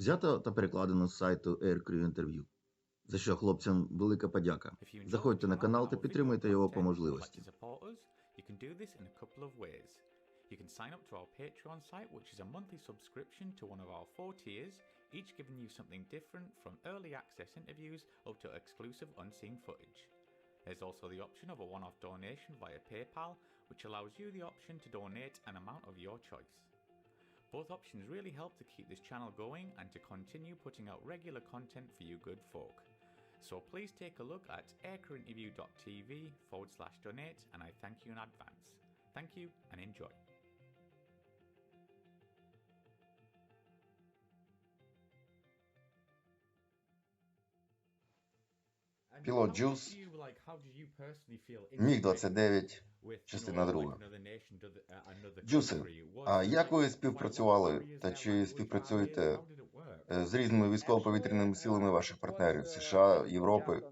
Взято та перекладено з сайту Aircrew Interview. За що хлопцям велика подяка. Заходьте на канал та підтримуйте його по можливості. You can do this in a couple of ways. You can sign up to our Patreon site, which is a monthly subscription to one of our four tiers, each giving you something different from early access interviews up to exclusive unseen footage. There's also the option of a one off donation via PayPal, which allows you the option to donate an amount of your choice. Both options really help to keep this channel going and to continue putting out regular content for you good folk. So please take a look at aircurrentreview.tv forward slash donate and I thank you in advance. Thank you and enjoy. Pillow juice Міг 29. частина друга. Джуси, а як ви співпрацювали та чи співпрацюєте е, з різними військово-повітряними силами ваших партнерів США, Європи?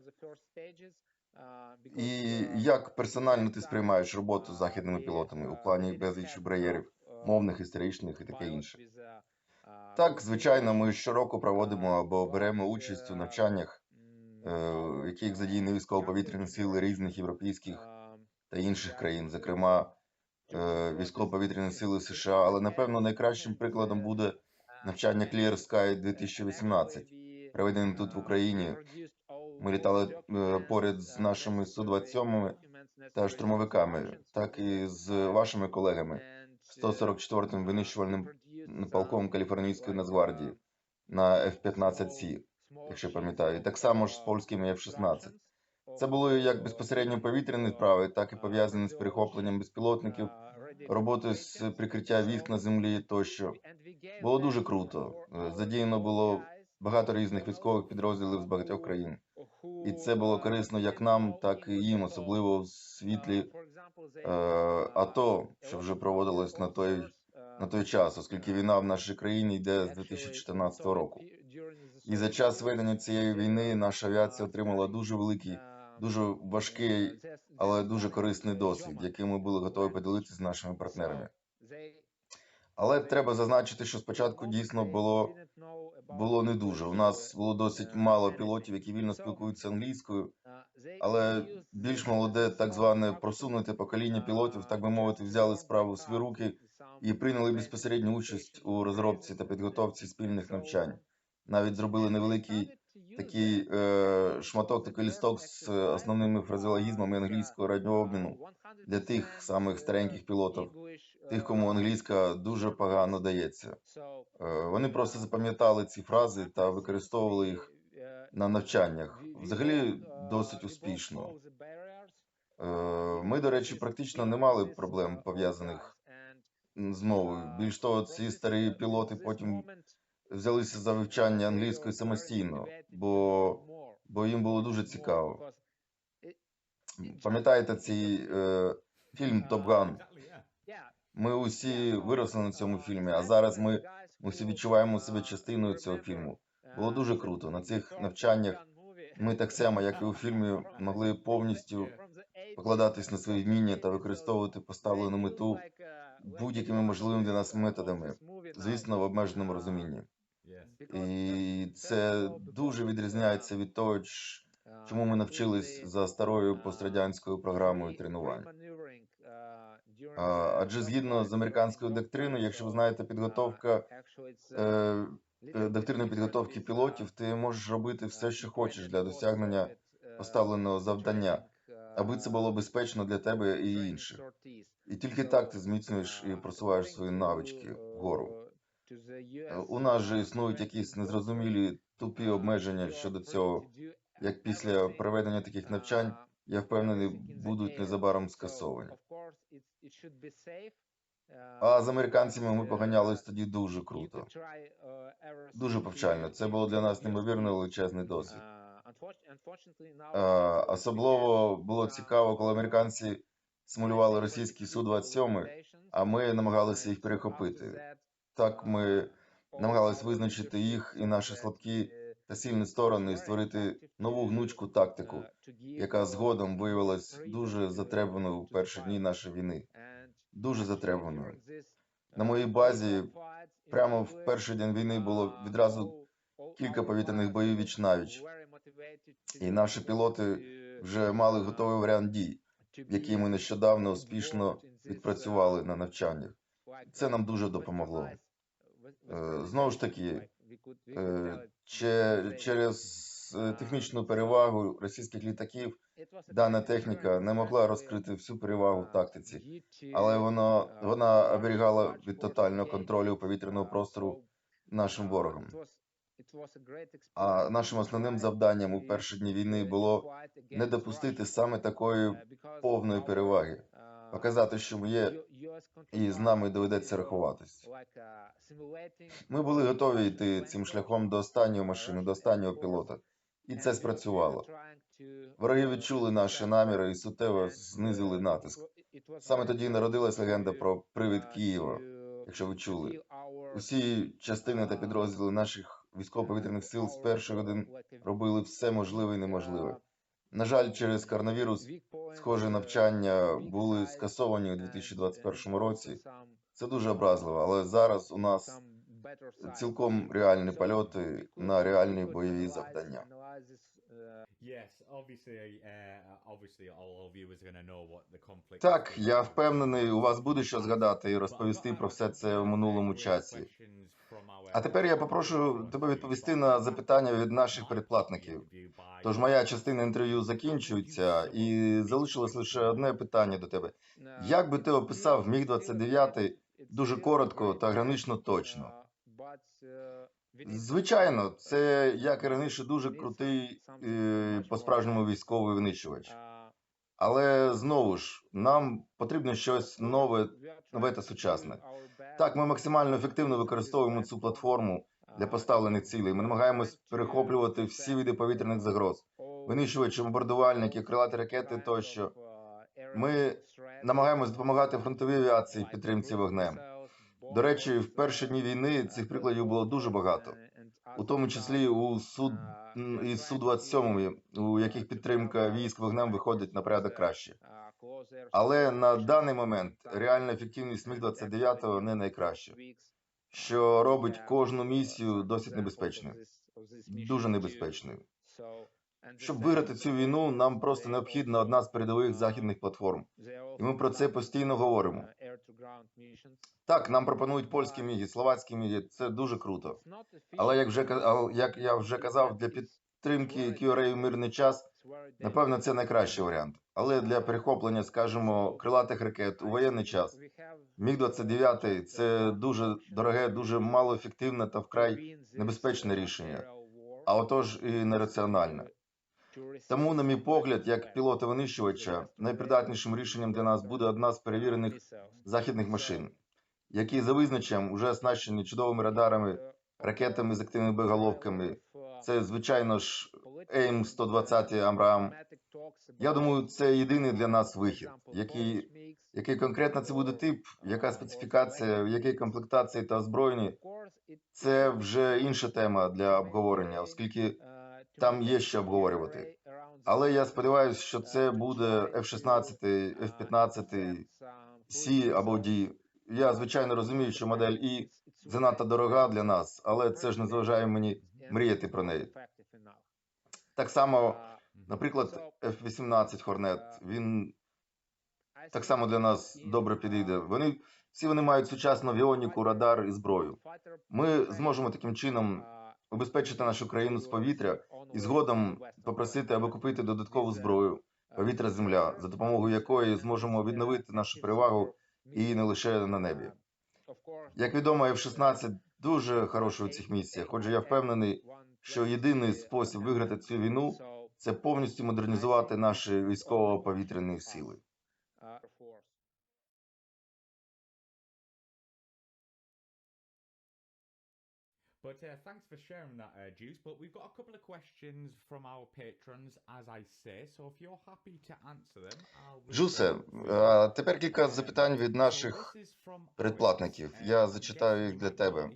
І як персонально ти сприймаєш роботу з західними пілотами у плані безлічі браєрів, мовних, історичних і таке інше? Так, звичайно, ми щороку проводимо або беремо участь у навчаннях, в яких задіяні військово-повітряні сили різних європейських та інших країн, зокрема е, військово-повітряні сили США. Але напевно найкращим прикладом буде навчання Clear Sky 2018, проведене тут в Україні. Ми літали е, поряд з нашими Су-27 та штурмовиками, так і з вашими колегами 144-м винищувальним полком Каліфорнійської Нацгвардії на F-15C, якщо пам'ятаю, і так само ж з польськими F-16. Це було як безпосередньо повітряні справи, так і пов'язані з перехопленням безпілотників, роботи з прикриття військ на землі тощо. Було дуже круто. Е, Задіяно було багато різних військових підрозділів з багатьох країн. І це було корисно як нам, так і їм, особливо в світлі е, АТО, що вже проводилось на той, на той час, оскільки війна в нашій країні йде з 2014 року. І за час ведення цієї війни наша авіація отримала дуже великий, дуже важкий, але дуже корисний досвід, який ми були готові поділитися з нашими партнерами. Але треба зазначити, що спочатку дійсно було було не дуже. У нас було досить мало пілотів, які вільно спілкуються англійською, але більш молоде, так зване просунуте покоління пілотів, так би мовити, взяли справу в свої руки і прийняли безпосередню участь у розробці та підготовці спільних навчань. Навіть зробили невеликий такий е, шматок, такий лісток з основними фразеологізмами англійського радіообміну для тих самих стареньких пілотів, тих, кому англійська дуже погано дається. Е, Вони просто запам'ятали ці фрази та використовували їх на навчаннях. Взагалі досить успішно. Е, Ми, до речі, практично не мали проблем пов'язаних з мовою. Більш того, ці старі пілоти потім взялися за вивчання англійської самостійно, бо, бо їм було дуже цікаво. Пам'ятаєте цей е, фільм Топ Ган? Ми усі виросли на цьому фільмі, а зараз ми всі відчуваємо себе частиною цього фільму. Було дуже круто. На цих навчаннях ми так само, як і у фільмі, могли повністю покладатись на свої вміння та використовувати поставлену мету будь-якими можливими для нас методами, звісно, в обмеженому розумінні. І це дуже відрізняється від того, чому ми навчились за старою пострадянською програмою тренувань. Адже згідно з американською доктриною, якщо ви знаєте підготовка е, е, доктриною підготовки пілотів, ти можеш робити все, що хочеш для досягнення поставленого завдання, аби це було безпечно для тебе і інших. І тільки так ти зміцнюєш і просуваєш свої навички вгору. Е, У нас же існують якісь незрозумілі тупі обмеження щодо цього, як після проведення таких навчань, я впевнений, будуть незабаром скасовані. А з американцями ми поганялись тоді дуже круто, дуже повчально. Це було для нас неймовірно величезний досвід. Е, Особливо було цікаво, коли американці симулювали російський Су-27, а ми намагалися їх перехопити. Так ми намагалися визначити їх і наші слабкі та сильні сторони і створити нову гнучку тактику, яка згодом виявилась дуже затребуваною у перші дні нашої війни. Дуже затребуваною. На моїй базі прямо в перший день війни було відразу кілька повітряних боїв віч навіч. І наші пілоти вже мали готовий варіант дій, який ми нещодавно успішно відпрацювали на навчаннях. Це нам дуже допомогло. Е, Знову ж таки, е, через е, технічну перевагу російських літаків дана техніка не могла розкрити всю перевагу в тактиці, але вона, вона оберігала від тотального контролю повітряного простору нашим ворогам. А нашим основним завданням у перші дні війни було не допустити саме такої повної переваги, показати, що ми є, і з нами доведеться рахуватись. Ми були готові йти цим шляхом до останньої машини, до останнього пілота, і це спрацювало. Вороги відчули наші наміри і суттєво знизили натиск. Саме тоді народилась легенда про привид Києва. Якщо ви чули, усі частини та підрозділи наших військово-повітряних сил з перших годин робили все можливе і неможливе. На жаль, через коронавірус схожі навчання були скасовані у 2021 році. Це дуже образливо, але зараз у нас цілком реальні польоти на реальні бойові завдання. Uh. Так, я впевнений, у вас буде що згадати і розповісти про все це в минулому часі. А тепер я попрошу тебе відповісти на запитання від наших передплатників. Тож моя частина інтерв'ю закінчується, і залишилось лише одне питання до тебе. Як би ти описав міг 29 дуже коротко та гранично точно? Звичайно, це як і раніше дуже крутий е, по-справжньому військовий винищувач. Але знову ж нам потрібно щось нове, нове та сучасне. Так, ми максимально ефективно використовуємо цю платформу для поставлених цілей. Ми намагаємось перехоплювати всі види повітряних загроз, винищувачі, бомбардувальники, крилаті ракети тощо. Ми намагаємось допомагати фронтовій авіації підтримці вогнем. До речі, в перші дні війни цих прикладів було дуже багато, у тому числі у суд і су 27 у яких підтримка військ вогнем виходить на порядок краще. Але на даний момент реальна ефективність міг 29 не найкраща, що робить кожну місію досить небезпечною, дуже небезпечною. Щоб виграти цю війну, нам просто необхідна одна з передових західних платформ, і ми про це постійно говоримо. Так, нам пропонують польські міги, словацькі міги. Це дуже круто. Але як вже як я вже казав, для підтримки QRA в мирний час, напевно, це найкращий варіант. Але для перехоплення, скажімо, крилатих ракет у воєнний час міг 29 це дуже дороге, дуже малоефективне та вкрай небезпечне рішення, а отож і нераціональне. Тому, на мій погляд, як пілота винищувача, найпридатнішим рішенням для нас буде одна з перевірених західних машин, які за визначенням вже оснащені чудовими радарами, ракетами з активними боєголовками. Це, звичайно ж, АIM 120 Амрам. Я думаю, це єдиний для нас вихід, який, який конкретно це буде тип, яка специфікація, в якій комплектації та озброєнні. Це вже інша тема для обговорення, оскільки там є що обговорювати. Але я сподіваюся, що це буде F-16, F-15, C або D. Я звичайно розумію, що модель І занадто дорога для нас, але це ж не заважає мені мріяти про неї. Так само, наприклад, F-18 Hornet, він так само для нас добре підійде. Вони всі вони мають сучасну авіоніку, радар і зброю. Ми зможемо таким чином убезпечити нашу країну з повітря і згодом попросити або купити додаткову зброю повітря-земля, за допомогою якої зможемо відновити нашу перевагу і не лише на небі. Як відомо, F-16 дуже хороший у цих місіях. Отже, я впевнений, що єдиний спосіб виграти цю війну це повністю модернізувати наші військово-повітряні сили. But uh, thanks for sharing that, uh, Juice. But we've got a couple of questions from our patrons, as I say. So if you're happy to answer them, I'll. Джусе, а тепер кілька запитань від наших. Alex. Я Uh, зачитаю їх для тебе. uh,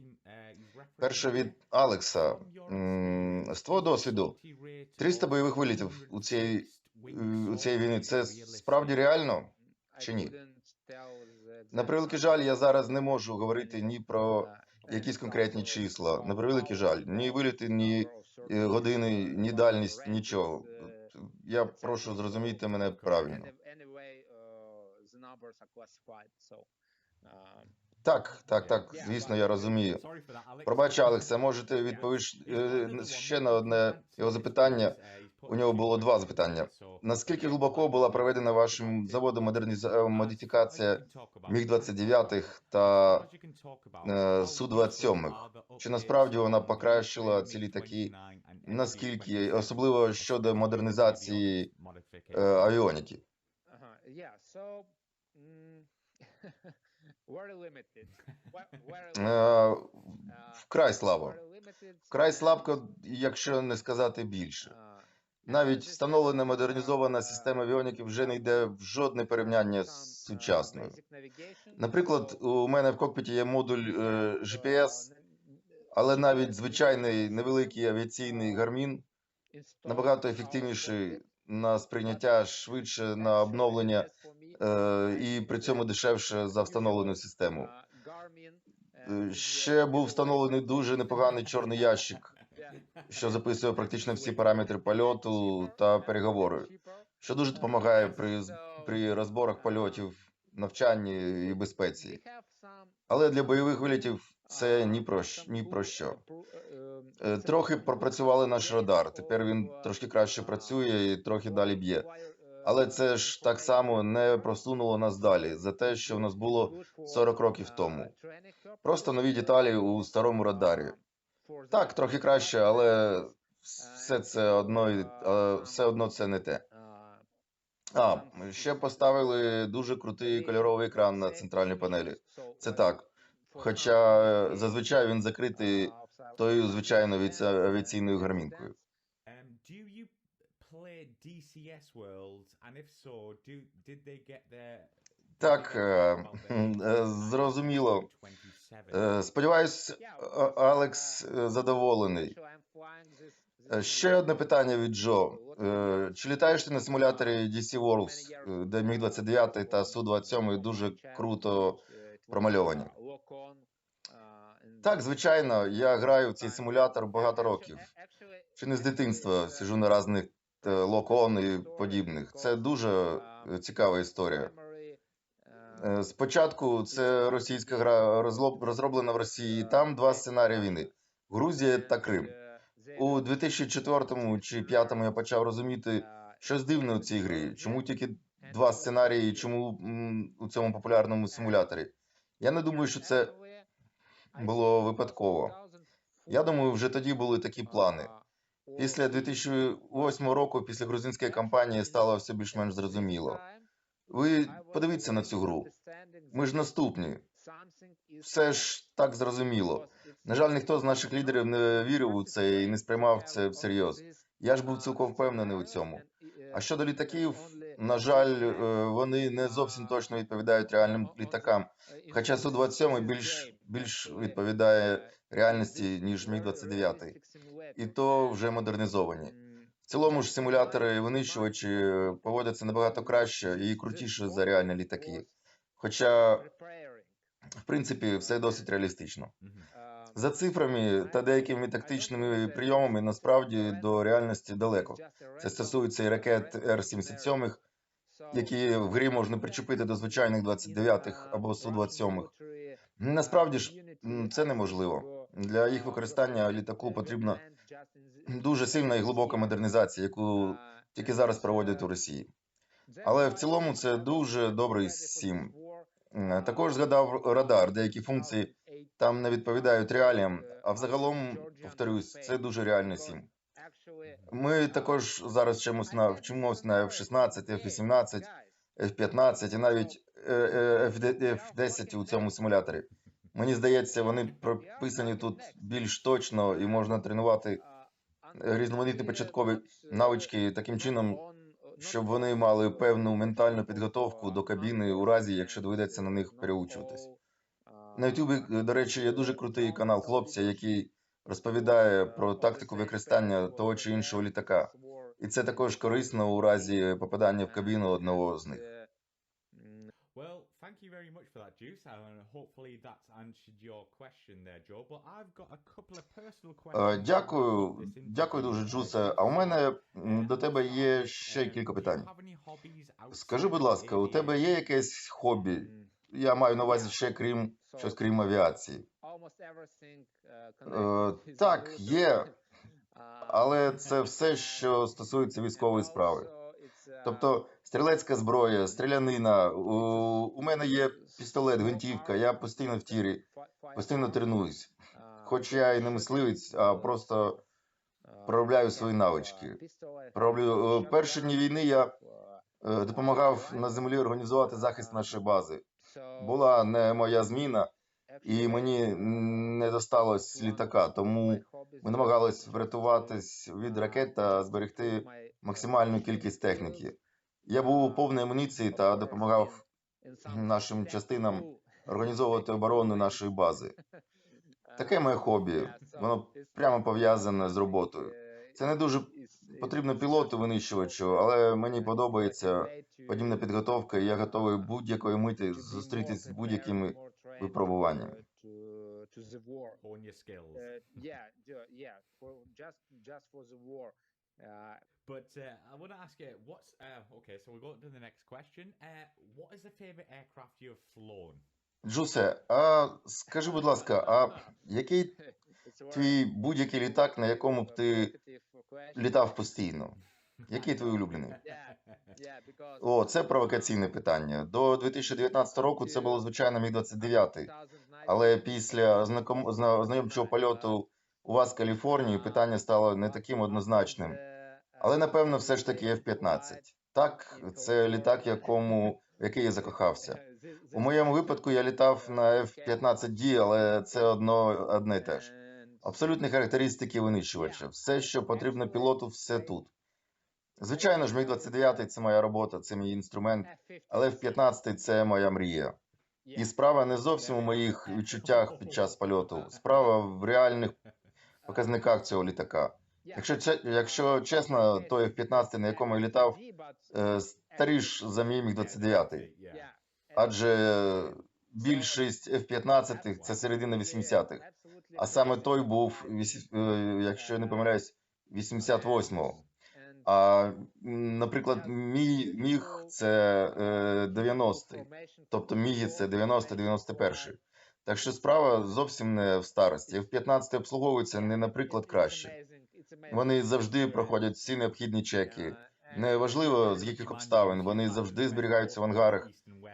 Перше від. Алекса. З твого досвіду, 40 rate 300 of бойових вилітів у 100 цієї, у війни soldiers це справді реально чи ні? На превеликий жаль, я зараз не можу говорити ні про якісь конкретні числа. На превеликий жаль, ні виліти, ні е, години, ні дальність, нічого. Я прошу зрозумійте мене правильно. Так, так, так, звісно, я розумію. Пробач, Алексе, можете відповісти ще на одне його запитання. У нього було два запитання. Наскільки глибоко була проведена вашим заводом модерніза... модифікація Міг-29 та е, Су-27? Чи насправді вона покращила ці літаки? Наскільки, особливо щодо модернізації е, авіоніки? Е, Вкрай слабо. Вкрай слабко, якщо не сказати більше. Навіть встановлена модернізована система авіоніки вже не йде в жодне порівняння з сучасною. Наприклад, у мене в кокпіті є модуль е, GPS, але навіть звичайний невеликий авіаційний гармін набагато ефективніший на сприйняття, швидше на обновлення е, і при цьому дешевше за встановлену систему. Е, Ще був встановлений дуже непоганий чорний ящик, що записує практично всі параметри польоту та переговори, що дуже допомагає при, при розборах польотів, навчанні і безпеці. Але для бойових вилітів це ні про, ні про що. Е, Трохи пропрацювали наш радар. Тепер він трошки краще працює і трохи далі б'є. Але це ж так само не просунуло нас далі за те, що в нас було 40 років тому. Просто нові деталі у старому радарі. Так, трохи краще, але все це одно е, все одно це не те. А, ще поставили дуже крутий кольоровий екран на центральній панелі. Це так. Хоча е, зазвичай він закритий тою звичайною авіаці- авіаційною гармінкою. Play DCS Worlds? And if so, do did they get their Так, е, е, зрозуміло. Е, Сподіваюсь, Алекс задоволений. Ще одне питання від Джо. Чи літаєш ти на симуляторі DC Worlds, де Міг-29 та Су-27 дуже круто промальовані? Так, звичайно, я граю в цей симулятор багато років. Чи не з дитинства сижу на різних локон і подібних. Це дуже цікава історія. Е, Спочатку це російська гра розроблена в Росії. Там два сценарії війни: Грузія та Крим. У 2004 чи 2005 я почав розуміти щось дивне у цій грі. Чому тільки два сценарії, чому у цьому популярному симуляторі? Я не думаю, що це було випадково. Я думаю, вже тоді були такі плани. Після 2008 року, після грузинської кампанії, стало все більш-менш зрозуміло. Ви подивіться на цю гру. Ми ж наступні. Все ж так зрозуміло. На жаль, ніхто з наших лідерів не вірив у це і не сприймав це всерйоз. Я ж був цілком впевнений у цьому. А щодо літаків, на жаль, е, вони не зовсім точно відповідають реальним літакам. Хоча Су-27 більш, більш відповідає реальності, ніж Міг-29. І то вже модернізовані. В цілому ж симулятори винищувачі е, поводяться набагато краще і крутіше за реальні літаки. Хоча, в принципі, все досить реалістично. За цифрами та деякими тактичними прийомами насправді до реальності далеко. Це стосується і ракет Р-77, які в грі можна причепити до звичайних 29-х або Су-27. Насправді ж це неможливо. Для їх використання літаку потрібна дуже сильна і глибока модернізація, яку тільки зараз проводять у Росії. Але в цілому це дуже добрий сім. Також згадав радар, деякі функції там не відповідають реаліям, а взагалом, повторюсь, це дуже реальний сім. Ми також зараз вчимось на вчимось на F-16, F-18, F-15 і навіть е, е, F-10 у цьому симуляторі. Мені здається, вони прописані тут більш точно і можна тренувати різноманітні початкові навички таким чином, щоб вони мали певну ментальну підготовку до кабіни у разі, якщо доведеться на них переучуватись. На Ютубі, до речі, є дуже крутий канал хлопця, який розповідає про тактику використання того чи іншого літака. І це також корисно у разі попадання в кабіну одного з них. Thank you very much for that, Juice, and hopefully that's answered your question there, Joe. But I've got a couple of personal Е, questions. Дякую, дякую дуже, Джусе. А у мене до тебе є ще кілька питань. Скажи, будь ласка, у тебе є якесь хобі? Я маю на увазі ще крім щось крім авіації. Е, Так, є, Але це все, що стосується військової справи. Тобто стрілецька зброя, стрілянина. У, мене є пістолет, гвинтівка. Я постійно в тірі, постійно тренуюсь. Хоч я і не мисливець, а просто проробляю свої навички. Роблю е, перші дні війни. Я е, допомагав на землі організувати захист нашої бази. Була не моя зміна, і мені не досталось літака, тому ми намагались врятуватись від ракет та зберегти максимальну кількість техніки. Я був у повній амуніції та допомагав нашим частинам організовувати оборону нашої бази. Таке моє хобі. Воно прямо пов'язане з роботою. Це не дуже потрібно пілоту винищувачу, але мені подобається подібна підготовка, і я готовий будь-якої миті зустрітись з будь-якими випробуваннями. on your skills. But uh, I want to ask you, what's uh, okay? So we'll go to the next question. Uh, what is the favorite aircraft you've flown? Джусе, а скажи, будь ласка, а який твій будь-який літак, на якому б ти літав постійно? Який твій улюблений? О, це провокаційне питання. До 2019 року це було звичайно міг 29 але після знаком... зна- польоту у вас в Каліфорнії питання стало не таким однозначним. Але напевно, все ж таки F-15. Так, це літак, якому який я закохався. У моєму випадку я літав на F-15D, але це одно одне і те ж. Абсолютні характеристики винищувача. Все, що потрібно пілоту, все тут. Звичайно ж, Міг-29 – це моя робота, це мій інструмент, але F-15 – це моя мрія. І справа не зовсім у моїх відчуттях під час польоту. Справа в реальних показниках цього літака. Якщо, че- якщо чесно, то F-15, на якому я літав, е, старіш за мій Міг-29. Yeah. Адже більшість F-15 це середина 80-х. А саме той був, е, якщо я не помиляюсь, 88-го. А, наприклад, мій міг це е, 90-й. Тобто міги це 90-91. Так що справа зовсім не в старості. F-15 обслуговуються не наприклад краще. Вони завжди проходять всі необхідні чеки. Неважливо з яких обставин, вони завжди зберігаються в ангарах.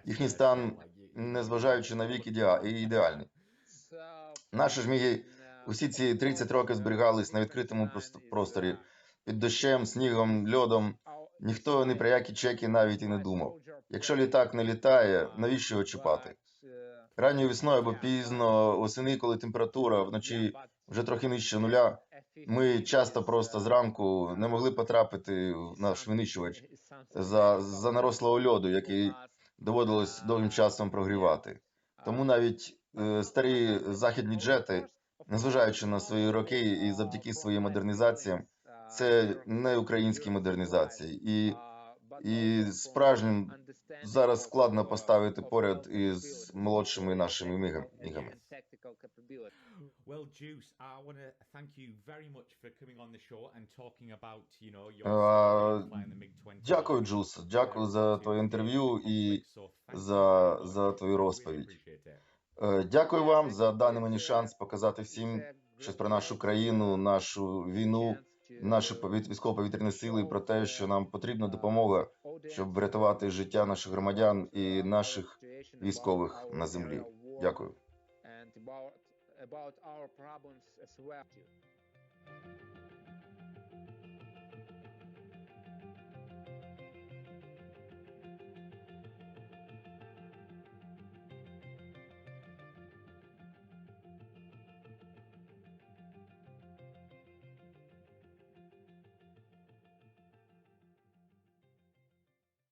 Їхній стан, незважаючи на вік, ідеальний. Наші ж міги усі ці 30 років зберігались на відкритому просторі під дощем, снігом, льодом. Ніхто ні про які чеки навіть і не думав. Якщо літак не літає, навіщо його чіпати? Ранньою весною або пізно восени, коли температура вночі вже трохи нижче нуля, ми часто просто зранку не могли потрапити в наш винищувач за, за нарослого льоду, який доводилось довгим часом прогрівати. Тому навіть е, старі західні джети, незважаючи на свої роки і завдяки своїм модернізаціям, це не українські модернізації. І, і справжнім зараз складно поставити поряд із молодшими нашими мігами. Мігами. Well, Juice, I want to thank you very much for coming on the show and talking about, you know, your Uh, story flying the MiG-20. Дякую, Джус. Дякую за твоє інтерв'ю і за, за твою розповідь. Е, Дякую вам за даний мені шанс показати всім щось про нашу країну, нашу війну, наші повіт- військово-повітряні сили, і про те, що нам потрібна допомога, щоб врятувати життя наших громадян і наших військових на землі. Дякую. About our problems as well.